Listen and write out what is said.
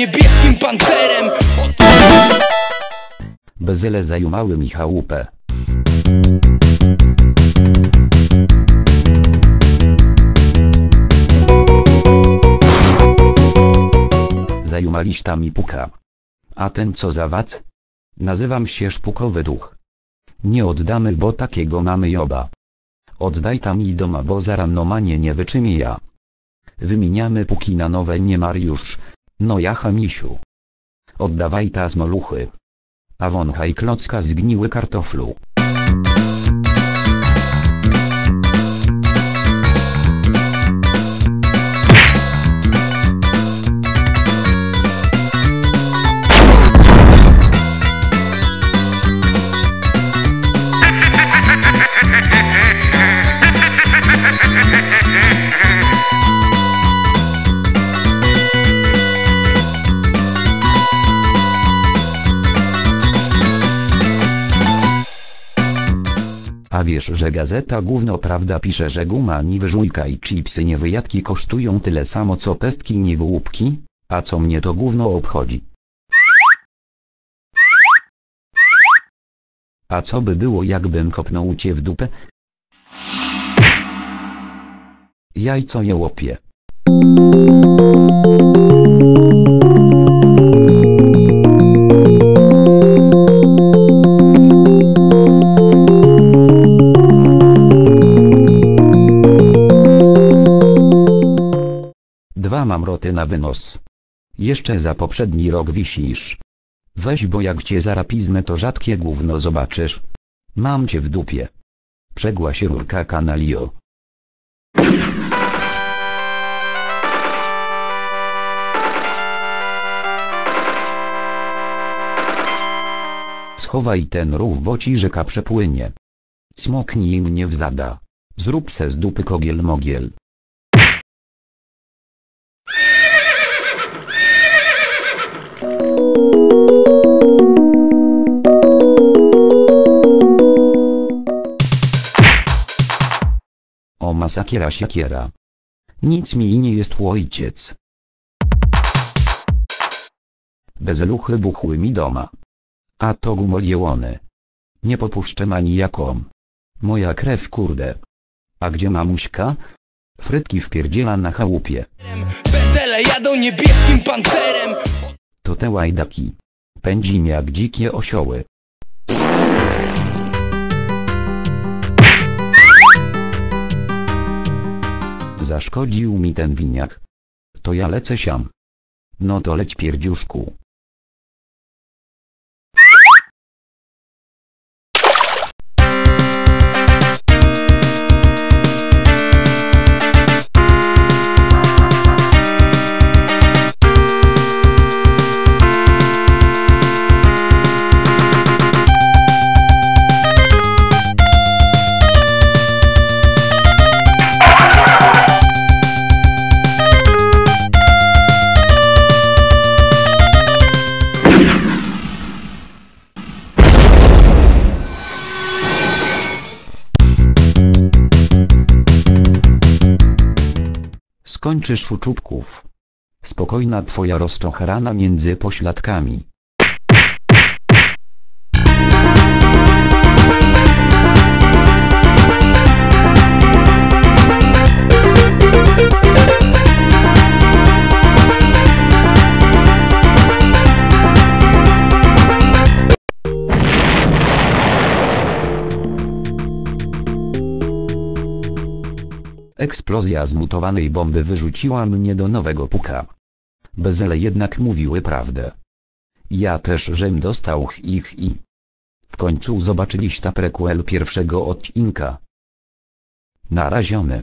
Niebieskim pancerem. Bezele zajumały mi chałupę. Zajumaliśta mi puka. A ten co za wac? Nazywam się szpukowy duch. Nie oddamy, bo takiego mamy joba. Oddaj tam i doma, bo za rannomanie nie wyczymię ja. Wymieniamy puki na nowe nie Mariusz. No ja chamisiu. Oddawaj ta smoluchy. A wąchaj klocka zgniły kartoflu. A wiesz, że gazeta gówno prawda pisze, że guma niby żujka i chipsy niewyjadki kosztują tyle samo co pestki niby łupki? A co mnie to gówno obchodzi? A co by było jakbym kopnął cię w dupę? Jajco je łopie. Dwa mamroty na wynos. Jeszcze za poprzedni rok wisisz. Weź bo jak cię zarapiznę to rzadkie gówno zobaczysz. Mam cię w dupie. Przegła się rurka kanalio. Schowaj ten rów, bo ci rzeka przepłynie. Smoknij mnie w zada. Zrób se z dupy kogiel mogiel. O masakiera siekiera. Nic mi nie jest ojciec. Bezeluchy buchły mi doma. A to gumolielony. Nie popuszczę ani jaką. Moja krew kurde. A gdzie mamuśka? Frytki wpierdziela na chałupie. Bezele jadą niebieskim pancerem To te łajdaki. Pędzim jak dzikie osioły. Zaszkodził mi ten winiak. To ja lecę siam. No to leć pierdziuszku. Skończysz u czubków. Spokojna twoja rozczochrana między pośladkami. Eksplozja zmutowanej bomby wyrzuciła mnie do nowego puka. Bezele jednak mówiły prawdę. Ja też żem dostał ich i... W końcu zobaczyliście prequel pierwszego odcinka. Naraziony.